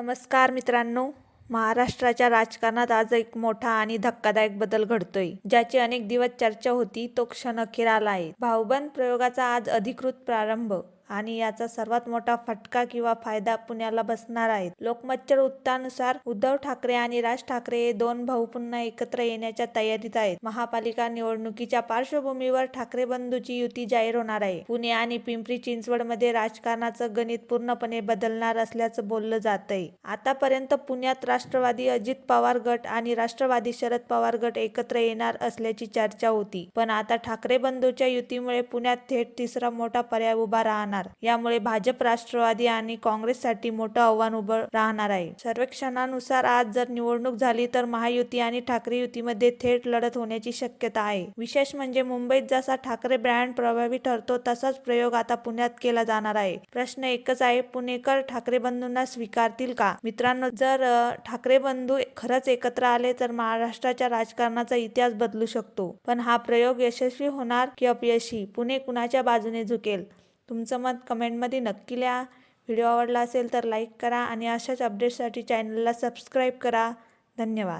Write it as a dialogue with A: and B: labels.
A: नमस्कार मित्रांनो महाराष्ट्राच्या राजकारणात आज एक मोठा आणि धक्कादायक बदल घडतोय ज्याची अनेक दिवस चर्चा होती तो क्षण अखेर आला आहे. भाऊबंद प्रयोगाचा आज अधिकृत प्रारंभ आणि याचा सर्वात मोठा फटका किंवा फायदा पुण्याला बसणार आहे लोकमतच्या वृत्तानुसार उद्धव ठाकरे आणि राज ठाकरे हे दोन भाऊ पुन्हा एकत्र येण्याच्या तयारीत आहेत. महापालिका निवडणुकीच्या पार्श्वभूमीवर ठाकरे बंधूची युती जाहीर होणार आहे. पुणे आणि पिंपरी चिंचवडमध्ये राजकारणाचं गणित पूर्णपणे बदलणार असल्याचं बोललं जात आहे आतापर्यंत पुण्यात राष्ट्रवादी अजित पवार गट आणि राष्ट्रवादी शरद पवार गट एकत्र येणार असल्याची चर्चा होती. पण आता ठाकरे बंधूच्या युतीमुळे पुण्यात थेट तिसरा मोठा पर्याय उभा राहणार यामुळे भाजप राष्ट्रवादी आणि काँग्रेससाठी मोठं आव्हान उभं राहणार आहे. सर्वेक्षणानुसार आज जर निवडणूक झाली तर महायुती आणि ठाकरे युतीमध्ये थेट लढत होण्याची शक्यता आहे. विशेष म्हणजे मुंबईत जसा ठाकरे ब्रँड प्रभावी ठरतो तसाच प्रयोग आता पुण्यात केला जाणार आहे. प्रश्न एकच आहे पुणेकर ठाकरे बंधूंना स्वीकारतील का? मित्रांनो जर ठाकरे बंधू खरंच एकत्र आले तर महाराष्ट्राच्या राजकारणाचा इतिहास बदलू शकतो. पण हा प्रयोग यशस्वी होणार की अपयशी? पुणे कुणाच्या बाजूने झुकेल? तुमचं मत कमेंटमध्ये नक्की लिहा. व्हिडिओ आवडला असेल तर लाईक करा आणि अशाच अपडेट्ससाठी चॅनलला सबस्क्राईब करा. धन्यवाद.